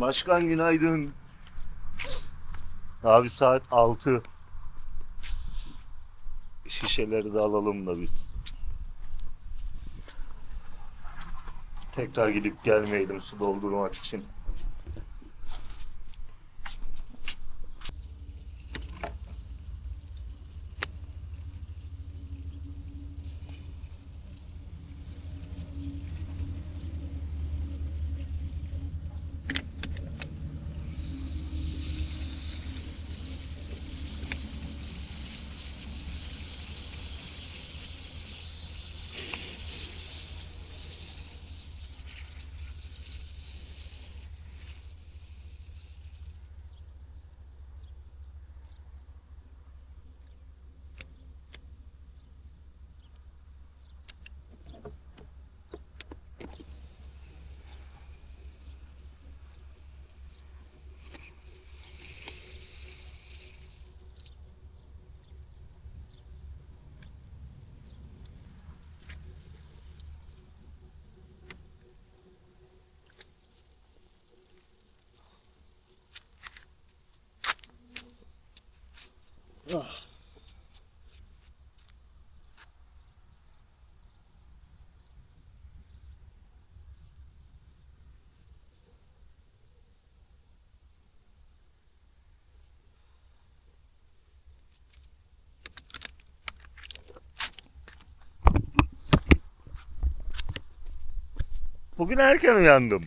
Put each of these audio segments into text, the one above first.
Başkan günaydın. Abi saat 6. Şişeleri de alalım da biz. Tekrar gidip gelmeyelim su doldurmak için. Bugün erken uyandım.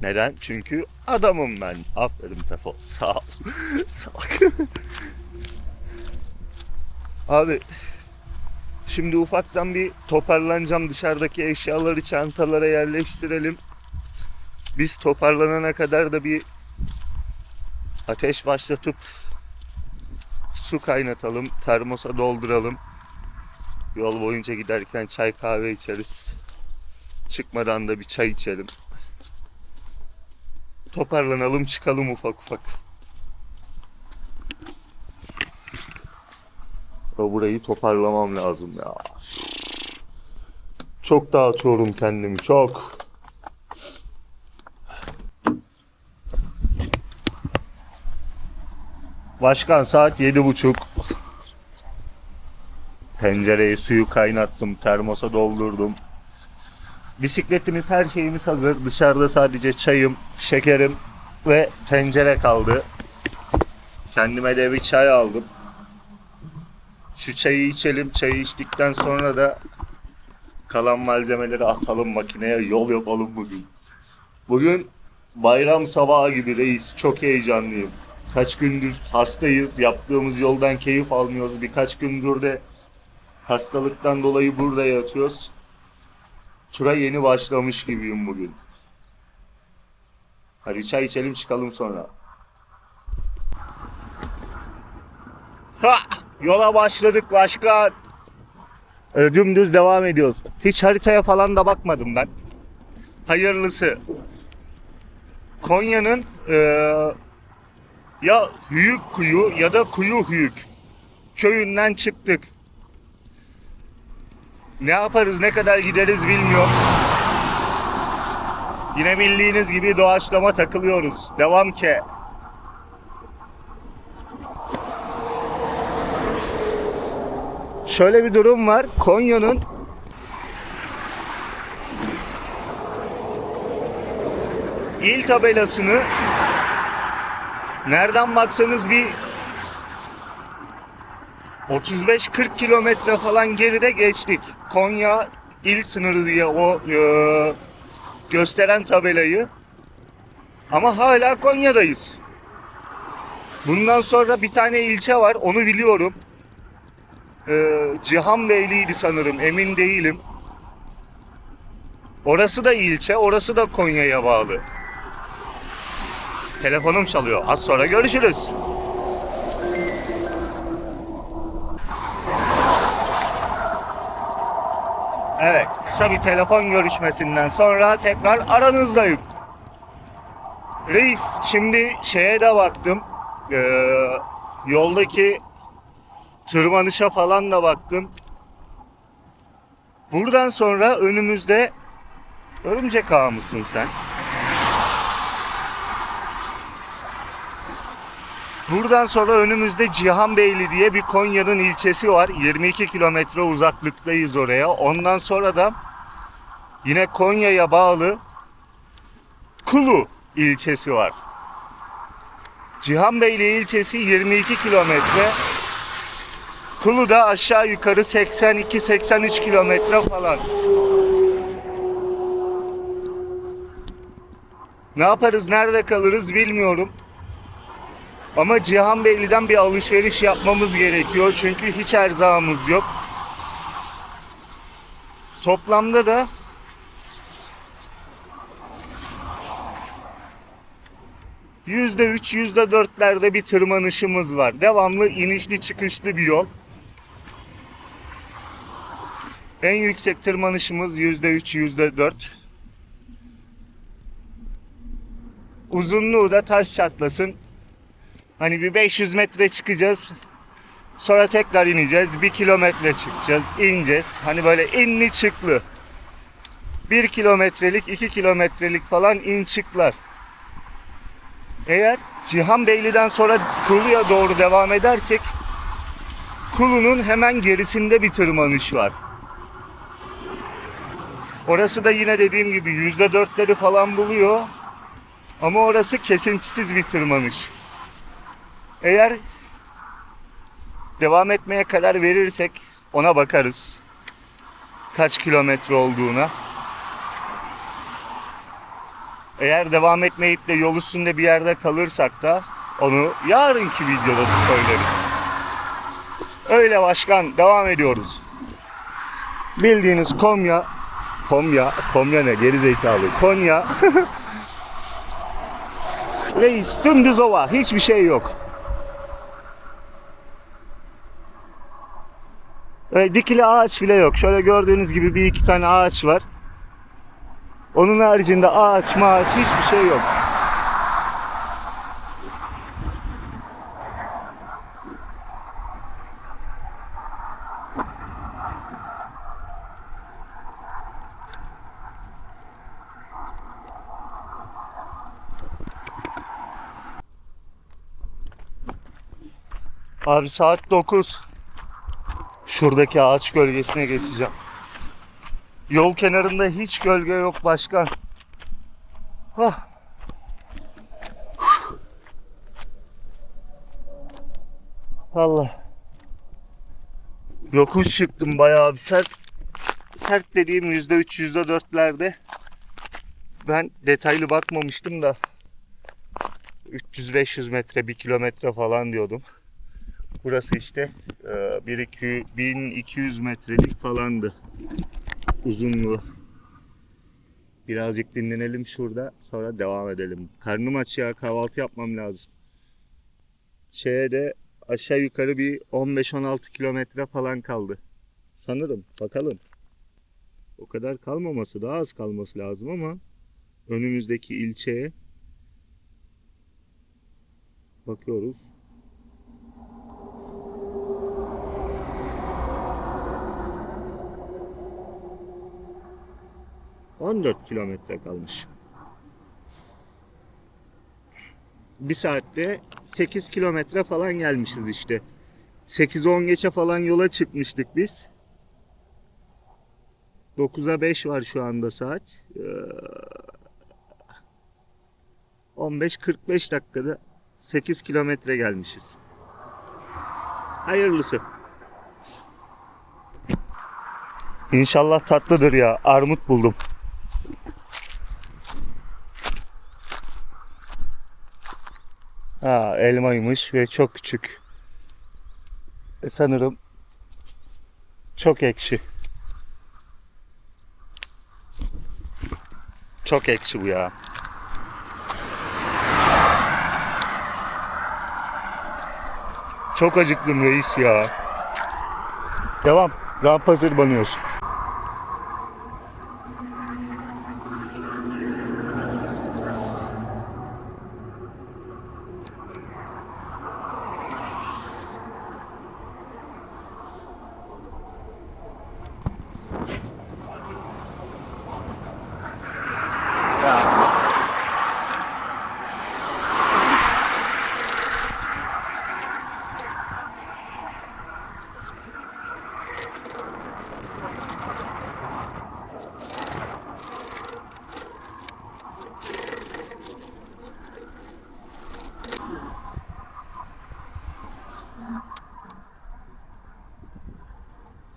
Neden? Çünkü adamım ben. Aferin Tefo. Sağ ol. Salak. Abi şimdi ufaktan bir toparlanacağım. Dışarıdaki eşyaları çantalara yerleştirelim. Biz toparlanana kadar da bir ateş başlatıp su kaynatalım. Termosa dolduralım. Yol boyunca giderken çay kahve içeriz. Çıkmadan da bir çay içelim. Toparlanalım çıkalım ufak ufak. Burayı toparlamam lazım ya. Çok dağıtıyorum kendimi çok. Başkan saat yedi buçuk. Tencereye suyu kaynattım, termosa doldurdum. Bisikletimiz her şeyimiz hazır. Dışarıda sadece çayım, şekerim ve tencere kaldı. Kendime de bir çay aldım. Şu çayı içelim. Çayı içtikten sonra da kalan malzemeleri atalım makineye. Yol yapalım bugün. Bugün bayram sabahı gibi reis. Çok heyecanlıyım. Kaç gündür hastayız. Yaptığımız yoldan keyif almıyoruz. Birkaç gündür de hastalıktan dolayı burada yatıyoruz. Tura yeni başlamış gibiyim bugün. Hadi çay içelim çıkalım sonra. Ha! Yola başladık başkan. Ee, Dümdüz devam ediyoruz. Hiç haritaya falan da bakmadım ben. Hayırlısı. Konya'nın eee, ya Hüyük Kuyu ya da Kuyu Hüyük köyünden çıktık. Ne yaparız, ne kadar gideriz bilmiyorum. Yine bildiğiniz gibi doğaçlama takılıyoruz. Devam ki. Şöyle bir durum var. Konya'nın il tabelasını nereden baksanız bir 35-40 kilometre falan geride geçtik. Konya il sınırı diye o e, gösteren tabelayı. Ama hala Konya'dayız. Bundan sonra bir tane ilçe var, onu biliyorum. E, Cihanbeyliydi sanırım, emin değilim. Orası da ilçe, orası da Konya'ya bağlı. Telefonum çalıyor. Az sonra görüşürüz. Evet, kısa bir telefon görüşmesinden sonra tekrar aranızdayım. Reis, şimdi şeye de baktım. Ee, yoldaki Tırmanışa falan da baktım. Buradan sonra önümüzde örümcek ağı mısın sen? Buradan sonra önümüzde Cihanbeyli diye bir Konya'nın ilçesi var. 22 kilometre uzaklıktayız oraya. Ondan sonra da yine Konya'ya bağlı Kulu ilçesi var. Cihanbeyli ilçesi 22 kilometre. Kulu da aşağı yukarı 82-83 kilometre falan. Ne yaparız, nerede kalırız bilmiyorum. Ama Cihanbeyli'den bir alışveriş yapmamız gerekiyor. Çünkü hiç erzağımız yok. Toplamda da yüzde üç, yüzde dörtlerde bir tırmanışımız var. Devamlı inişli çıkışlı bir yol. En yüksek tırmanışımız yüzde üç, yüzde dört. Uzunluğu da taş çatlasın. Hani bir 500 metre çıkacağız. Sonra tekrar ineceğiz. Bir kilometre çıkacağız. ineceğiz. Hani böyle inli çıklı. Bir kilometrelik, iki kilometrelik falan in çıklar. Eğer Cihanbeyli'den sonra Kulu'ya doğru devam edersek Kulu'nun hemen gerisinde bir tırmanış var. Orası da yine dediğim gibi yüzde dörtleri falan buluyor. Ama orası kesintisiz bir tırmanış. Eğer devam etmeye karar verirsek ona bakarız. Kaç kilometre olduğuna. Eğer devam etmeyip de yol üstünde bir yerde kalırsak da onu yarınki videoda söyleriz. Öyle başkan devam ediyoruz. Bildiğiniz Konya Konya, Konya ne geri zekalı. Konya Reis dümdüz ova hiçbir şey yok. Öyle dikili ağaç bile yok. Şöyle gördüğünüz gibi bir iki tane ağaç var. Onun haricinde ağaç maaç hiçbir şey yok. Abi saat 9. Şuradaki ağaç gölgesine geçeceğim. Yol kenarında hiç gölge yok başkan. Ah. Allah. Yokuş çıktım bayağı bir sert. Sert dediğim yüzde üç, yüzde dörtlerde. Ben detaylı bakmamıştım da 300-500 metre, 1 kilometre falan diyordum. Burası işte e, 1 2 1200 metrelik falandı uzunluğu. Birazcık dinlenelim şurada sonra devam edelim. Karnım aç ya kahvaltı yapmam lazım. Şeye de aşağı yukarı bir 15-16 kilometre falan kaldı. Sanırım bakalım. O kadar kalmaması daha az kalması lazım ama önümüzdeki ilçeye bakıyoruz. 14 kilometre kalmış. Bir saatte 8 kilometre falan gelmişiz işte. 8-10 geçe falan yola çıkmıştık biz. 9'a 5 var şu anda saat. Ee, 15-45 dakikada 8 kilometre gelmişiz. Hayırlısı. İnşallah tatlıdır ya. Armut buldum. Ha, elmaymış ve çok küçük. E, sanırım çok ekşi. Çok ekşi bu ya. Çok acıktım reis ya. Devam. Rampa tırmanıyorsun.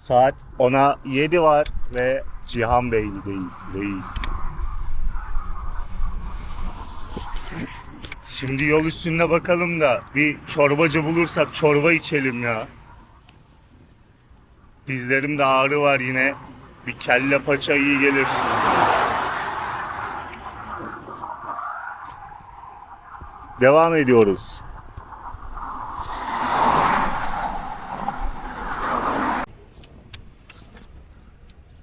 Saat 10'a 7 var ve Cihan Beyli'deyiz reis. Şimdi yol üstünde bakalım da bir çorbacı bulursak çorba içelim ya. Dizlerimde ağrı var yine. Bir kelle paça iyi gelir. Devam ediyoruz.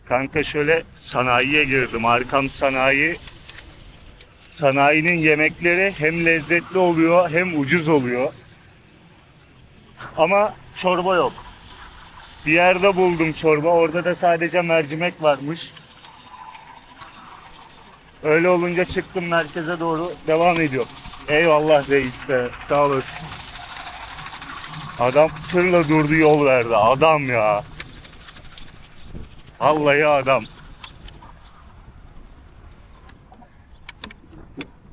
Kanka şöyle sanayiye girdim. Arkam sanayi. Sanayinin yemekleri hem lezzetli oluyor hem ucuz oluyor. Ama çorba yok. Bir yerde buldum çorba. Orada da sadece mercimek varmış. Öyle olunca çıktım merkeze doğru devam ediyor. Eyvallah reis be. Sağ olasın. Adam tırla durdu yol verdi. Adam ya. Vallahi adam.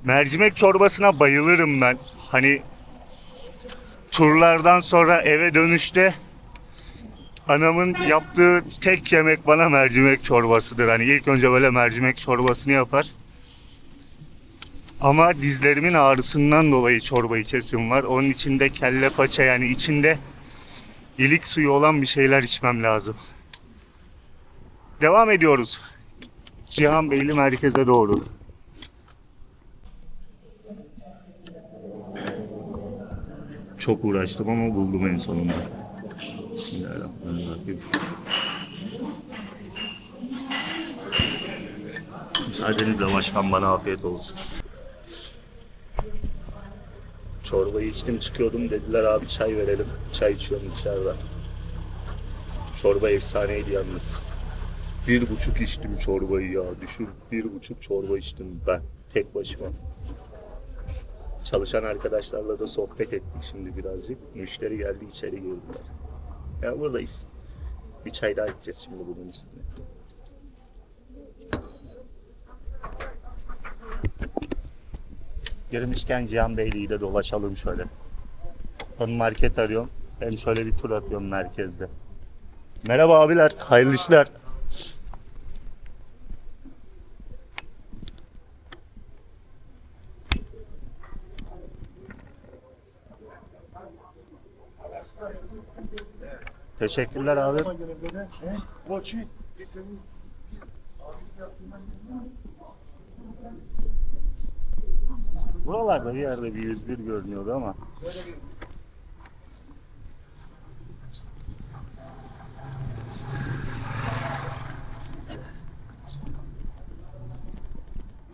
Mercimek çorbasına bayılırım ben. Hani turlardan sonra eve dönüşte anamın yaptığı tek yemek bana mercimek çorbasıdır. Hani ilk önce böyle mercimek çorbasını yapar. Ama dizlerimin ağrısından dolayı çorba içesim var. Onun içinde kelle paça yani içinde ilik suyu olan bir şeyler içmem lazım. Devam ediyoruz. Cihan Beyli merkeze doğru. Çok uğraştım ama buldum en sonunda. Bismillahirrahmanirrahim. Müsaadenizle başkan bana afiyet olsun. Çorbayı içtim çıkıyordum dediler abi çay verelim. Çay içiyorum dışarıda. Çorba efsaneydi yalnız. Bir buçuk içtim çorbayı ya. Düşün bir buçuk çorba içtim ben tek başıma. Çalışan arkadaşlarla da sohbet ettik şimdi birazcık. Müşteri geldi içeri girdiler. Ya buradayız. Bir çay daha içeceğiz şimdi bunun üstüne. Girmişken Cihan Beyli'yi de dolaşalım şöyle. Hem market arıyorum hem şöyle bir tur atıyorum merkezde. Merhaba abiler, hayırlı işler. Teşekkürler abi. Buralarda bir yerde bir 101 görünüyordu ama.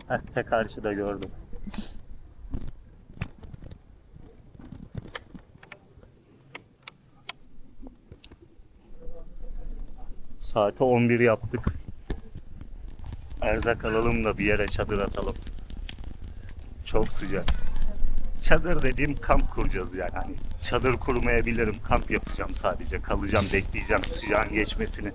Heh, te karşıda gördüm. Saati 11 yaptık. Erzak alalım da bir yere çadır atalım. Çok sıcak. Çadır dediğim kamp kuracağız yani. Hani çadır kurmayabilirim. Kamp yapacağım sadece. Kalacağım, bekleyeceğim sıcağın geçmesini.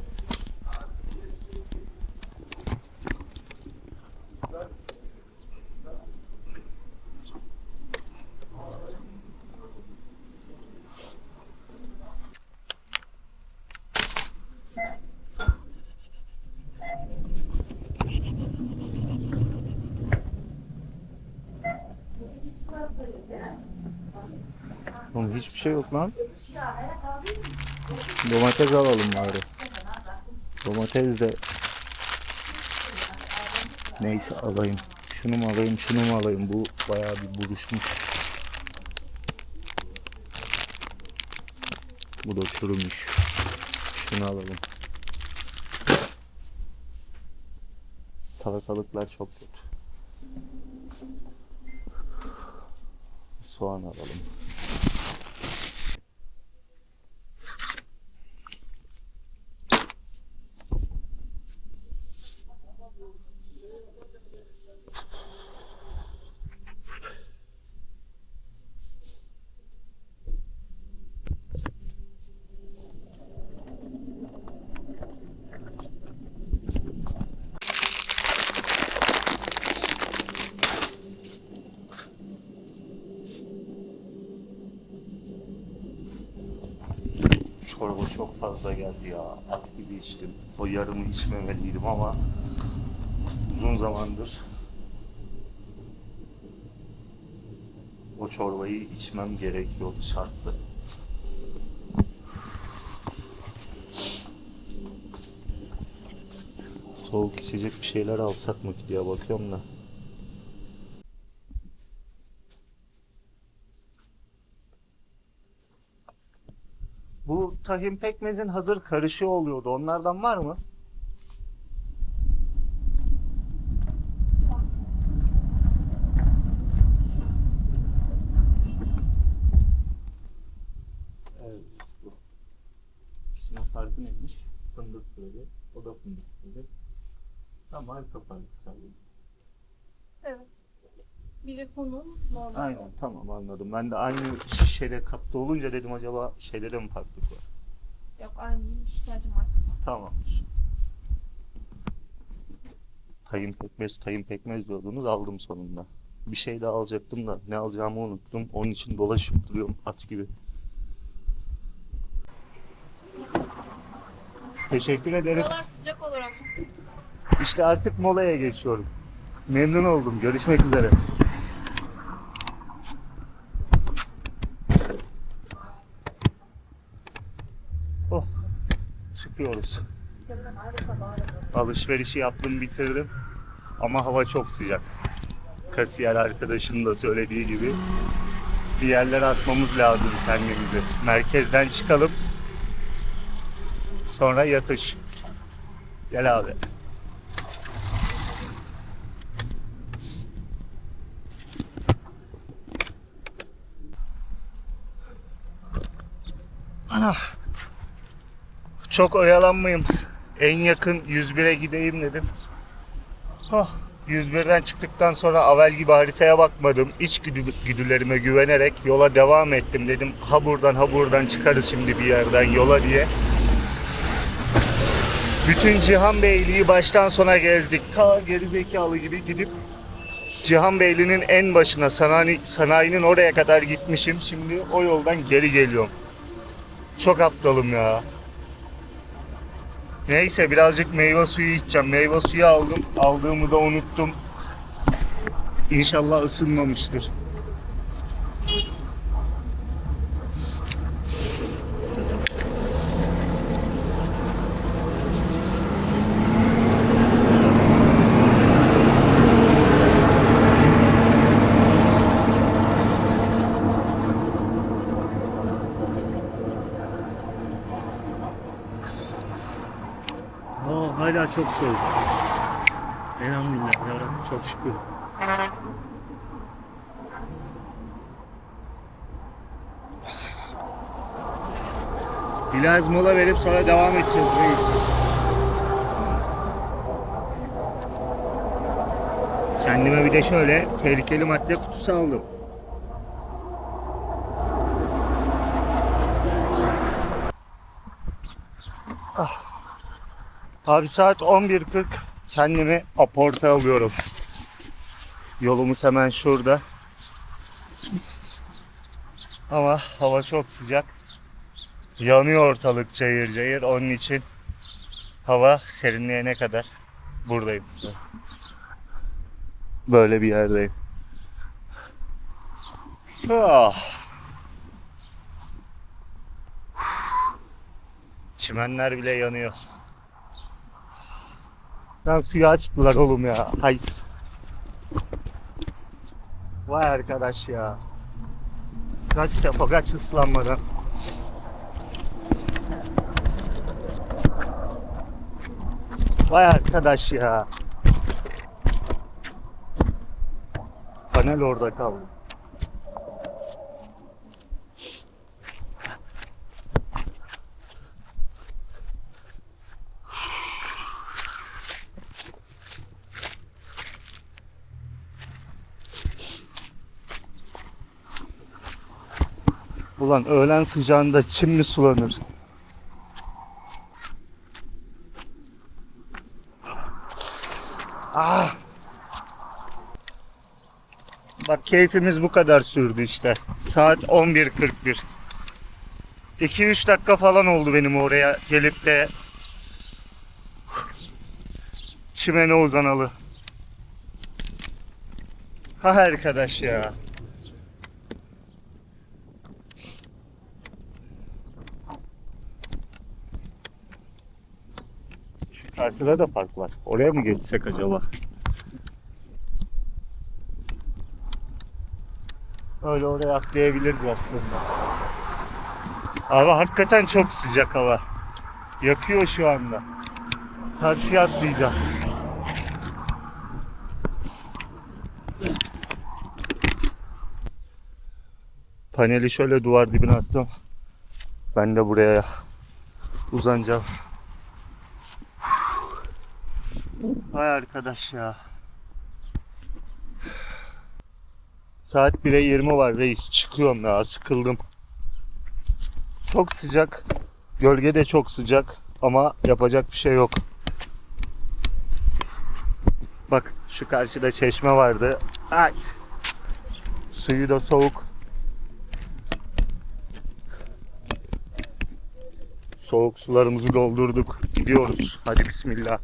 Oğlum hiçbir şey yok lan. Domates alalım bari. Domates de neyse alayım. Şunu mu alayım, şunu mu alayım? Bu bayağı bir buruşmuş. Bu da çürümüş. Şunu alalım. Salatalıklar çok kötü. Soğan alalım. Çok fazla geldi ya. At gibi içtim. O yarımı içmemeliydim ama uzun zamandır o çorbayı içmem gerekiyordu şarttı. Soğuk içecek bir şeyler alsak mı ki diye bakıyorum da. Bu tahin pekmezin hazır karışığı oluyordu. Onlardan var mı? Evet bu. İkisinin farkı neymiş? Fındık böyle, o da fındık böyle. Tam arka farkı sadece. Evet. Biri normal. Aynen tamam anladım. Ben de aynı şişede kapta olunca dedim acaba şeyde de mi farklılık var? Yok aynıymış sadece marka. Tamamdır. Tayin pekmez, tayin pekmez diyordunuz aldım sonunda. Bir şey daha alacaktım da ne alacağımı unuttum. Onun için dolaşıp duruyorum at gibi. Teşekkür ederim. Buralar sıcak olur ama. İşte artık molaya geçiyorum. Memnun oldum. Görüşmek üzere. Oh. Çıkıyoruz. Alışverişi yaptım bitirdim. Ama hava çok sıcak. Kasiyer arkadaşım da söylediği gibi bir yerlere atmamız lazım kendimizi. Merkezden çıkalım. Sonra yatış. Gel abi. Ana. Çok oyalanmayayım. En yakın 101'e gideyim dedim. Oh, 101'den çıktıktan sonra avel gibi haritaya bakmadım. İç güdü- güdülerime güvenerek yola devam ettim dedim. Ha buradan ha buradan çıkarız şimdi bir yerden yola diye. Bütün Cihan Beyliği baştan sona gezdik. Ta gerizekalı gibi gidip Cihan Beyli'nin en başına sanayi, sanayinin oraya kadar gitmişim. Şimdi o yoldan geri geliyorum. Çok aptalım ya. Neyse birazcık meyve suyu içeceğim. Meyve suyu aldım. Aldığımı da unuttum. İnşallah ısınmamıştır. Hala çok soğuk. Elhamdülillah yarabbim çok şükür. Biraz mola verip sonra devam edeceğiz reis. Kendime bir de şöyle tehlikeli madde kutusu aldım. Abi saat 11.40 kendimi aporta alıyorum. Yolumuz hemen şurada. Ama hava çok sıcak. Yanıyor ortalık cayır cayır. Onun için hava serinleyene kadar buradayım. Böyle bir yerdeyim. Ah. Çimenler bile yanıyor. Lan suyu açtılar oğlum ya. Hays. Vay arkadaş ya. Kaç defa kaç ıslanmadan. Vay arkadaş ya. Panel orada kaldı. Ulan öğlen sıcağında çim mi sulanır? Ah! Bak keyfimiz bu kadar sürdü işte. Saat 11.41. 2-3 dakika falan oldu benim oraya gelip de çimene uzanalı. Ha arkadaş ya. Karşıda da park var. Oraya mı geçsek acaba? Öyle oraya atlayabiliriz aslında. Hava hakikaten çok sıcak hava. Yakıyor şu anda. Karşıya atlayacağım. Paneli şöyle duvar dibine attım. Ben de buraya uzanacağım. Hay arkadaş ya. Saat 1'e 20 var reis. Çıkıyorum ya sıkıldım. Çok sıcak. Gölge de çok sıcak ama yapacak bir şey yok. Bak şu karşıda çeşme vardı. Ay. Suyu da soğuk. Soğuk sularımızı doldurduk. Gidiyoruz. Hadi bismillah.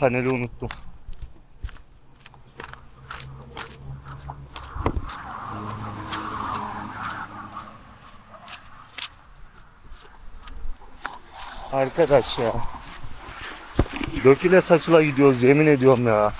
Paneli unuttum. Arkadaş ya. Döküle saçıla gidiyoruz yemin ediyorum ya.